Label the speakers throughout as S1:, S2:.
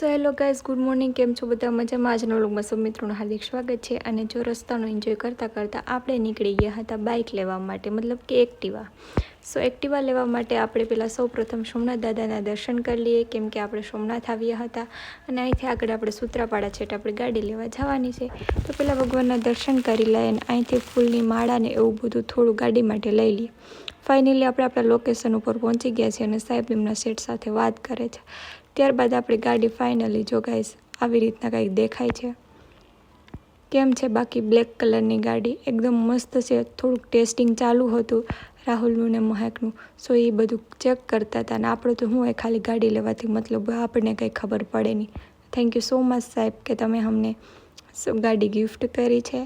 S1: So hello guys good morning કેમ છો બધા? મજામાં? આજના વ્લોગમાં સૌ મિત્રોનું હાર્દિક સ્વાગત છે અને જો રસ્તાનો એન્જોય કરતાં કરતાં આપણે નીકળી ગયા હતા બાઇક લેવા માટે, મતલબ કે એક્ટિવા. સો એક્ટિવા લેવા માટે આપણે પહેલાં સૌ પ્રથમ સોમનાથ દાદાના દર્શન કરી લઈએ, કેમ કે આપણે સોમનાથ આવ્યા હતા. અને અહીંથી આગળ આપણે સૂત્રાપાડા છેટ આપણે ગાડી લેવા જવાની છે. તો પહેલાં ભગવાનના દર્શન કરી લઈએ અને અહીંથી ફૂલની માળાને એવું બધું થોડું ગાડી માટે લઈ લઈએ. ફાઇનલી આપણે આપણા લોકેશન ઉપર પહોંચી ગયા છીએ અને સાહેબ એમના સેટ સાથે વાત કરે છે. ત્યારબાદ આપણી ગાડી ફાઇનલી જો ગાઈસ આવી રીતના કંઈક દેખાય છે. કેમ છે બાકી બ્લેક કલરની ગાડી? એકદમ મસ્ત છે, થોડુંક ટેસ્ટિંગ ચાલુ હતું રાહુલનું ને મહેકનું સો એ બધું ચેક કરતા હતા અને આપણે તો હું એ ખાલી ગાડી લેવાથી મતલબ આપણને કંઈ ખબર પડે નહીં. થેન્ક યુ સો મચ સાહેબ કે તમે અમને ગાડી ગિફ્ટ કરી છે.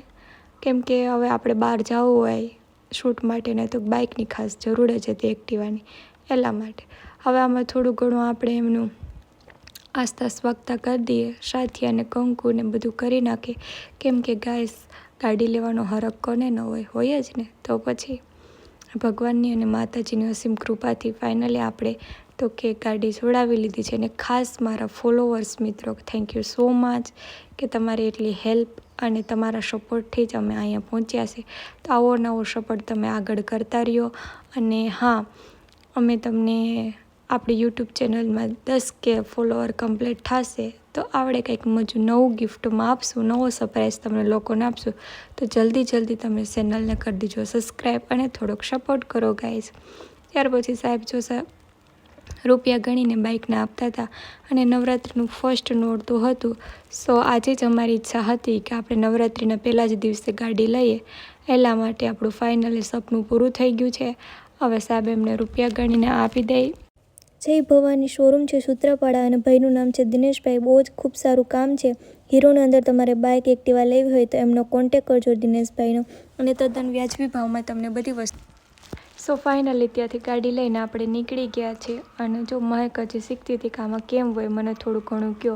S1: કેમ કે હવે આપણે બહાર જવું હોય શૂટ માટે ને તો બાઇકની ખાસ જરૂર જ હતી એક્ટિવાની. એટલા માટે. હવે આમાં થોડું ઘણું આપણે એમનું આસ્થા સ્વાગતા કરી દઈએ. સાથી અને કંકુને બધું કરી નાખીએ કેમ કે ગાયસ, ગાડી લેવાનો હરક કોને ન હોય હોય જ ને? તો પછી ભગવાનની અને માતાજીની અસીમ કૃપાથી ફાઇનલી આપણે તો કે ગાડી છોડાવી લીધી છે. અને ખાસ મારા ફોલોવર્સ મિત્રો થેન્ક યુ સો મચ કે તમારી એટલી હેલ્પ અને તમારા સપોર્ટથી જ અમે અહીંયા પહોંચ્યા છે. તો આવો નવો સપોર્ટ તમે આગળ કરતા રહ્યો. અને હા, અમે તમને આપણી યુટ્યુબ ચેનલમાં દસ કે ફોલોવર કમ્પ્લીટ થશે, તો આવડે કંઈક મજું નવું ગિફ્ટમાં આપશું, નવો સરપ્રાઈઝ તમને લોકોને આપશું, તો જલ્દી જલ્દી તમે ચેનલને કરી દીજો. સબસ્ક્રાઈબ અને થોડોક સપોર્ટ કરો ગાઈઝ ત્યાર પછી સાહેબ, જો સાહેબ રૂપિયા ગણીને બાઇકને આપતા હતા અને નવરાત્રિનું ફર્સ્ટ નોરતું હતું સો આજે જ અમારી ઈચ્છા હતી કે આપણે નવરાત્રિના પહેલાં જ દિવસે ગાડી લઈએ. એટલા માટે આપણું ફાઇનલી સપનું પૂરું થઈ ગયું છે. હવે સાહેબ એમને રૂપિયા ગણીને આપી દઈ.
S2: જય ભવાની શોરૂમ છે સૂત્રાપાડા અને ભાઈનું નામ છે દિનેશભાઈ. બહુ જ ખૂબ સારું કામ છે. હીરોની અંદર તમારે બાઇક એક્ટિવા લેવી હોય તો એમનો કોન્ટેક કરજો દિનેશભાઈનો. અને તદ્દન વ્યાજબી ભાવમાં તમને બધી વસ્તુ
S1: સો ફાઇનલી ત્યાંથી ગાડી લઈને આપણે નીકળી ગયા છે અને જો મહેક હજી શીખતી હતી કે આમાં કેમ હોય, મને થોડું ઘણું કહો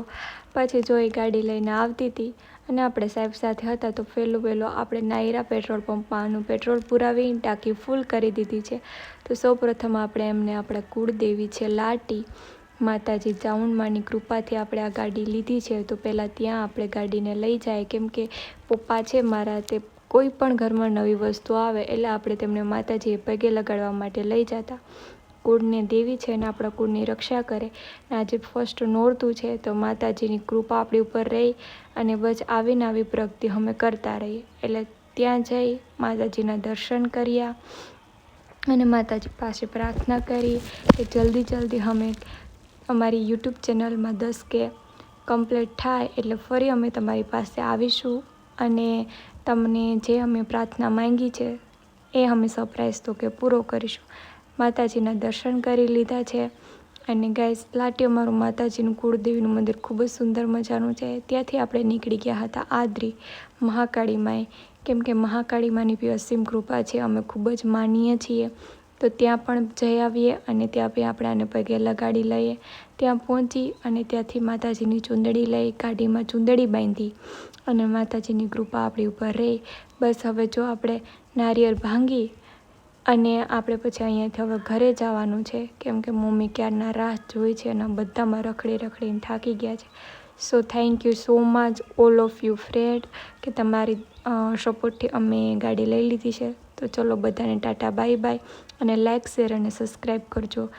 S1: પછી જો એ ગાડી લઈને આવતી હતી અને આપણે સાહેબ સાથે હતા, તો પહેલું પહેલું આપણે નાયરા પેટ્રોલ પંપમાં આનું પેટ્રોલ પુરાવી ટાંકી ફૂલ કરી દીધી છે. તો સૌપ્રથમ આપણે એમને આપણા કુળદેવી છે લાટી, માતાજી ચાઉંડમાની કૃપાથી આપણે આ ગાડી લીધી છે. તો પહેલાં ત્યાં આપણે ગાડીને લઈ જાય. કેમ કે પપ્પા છે મારા, તે કોઈ પણ ઘરમાં નવી વસ્તુ આવે એટલે આપણે તેમને માતાજીએ પગે લગાડવા માટે લઈ જતા. કુળને દેવી છે અને આપણા કુળની રક્ષા કરે. ને આજે ફર્સ્ટ નોરતું છે તો માતાજીની કૃપા આપણી ઉપર રહી અને બસ આવીને આવી પ્રગતિ અમે કરતા રહીએ. એટલે ત્યાં જઈ માતાજીના દર્શન કર્યા અને માતાજી પાસે પ્રાર્થના કરી કે જલ્દી જલ્દી અમે અમારી યુટ્યુબ ચેનલમાં દસ કે કમ્પ્લીટ થાય એટલે ફરી અમે તમારી પાસે આવીશું. અને તમને જે અમે પ્રાર્થના માંગી છે, એ અમે સરપ્રાઈઝ તો કે પૂરો કરીશું. માતાજીના દર્શન કરી લીધા છે અને ગાઈસ લાટી અમારું માતાજીનું કુળદેવીનું મંદિર ખૂબ જ સુંદર મજાનું છે. ત્યાંથી આપણે નીકળી ગયા હતા આદરી મહાકાળી માએ કેમ કે મહાકાળી માની બી અસીમ કૃપા છે, અમે ખૂબ જ માનીએ છીએ. તો ત્યાં પણ જઈ આવીએ અને ત્યાં બી આપણે આને પગે લગાડી લઈએ. ત્યાં પહોંચી અને ત્યાંથી માતાજીની ચૂંદડી લઈ ગાડીમાં ચૂંદડી બાંધી અને માતાજીની કૃપા આપણી ઉપર રહી. બસ હવે જો આપણે નારિયેળ ભાંગી અને આપણે પછી અહીંયાથી હવે ઘરે જવાનું છે. કેમ કે મમ્મી ક્યારના રાહ જોઈ છે અને બધામાં રખડી રખડીને થાકી ગયા છે. So thank you so much all of you friend કે તમારી સપોર્ટથી અમે ગાડી લઈ લીધી છે. તો ચલો બધાને ટાટા, બાય બાય. અને લાઇક શેર અને સબસ્ક્રાઈબ કરજો.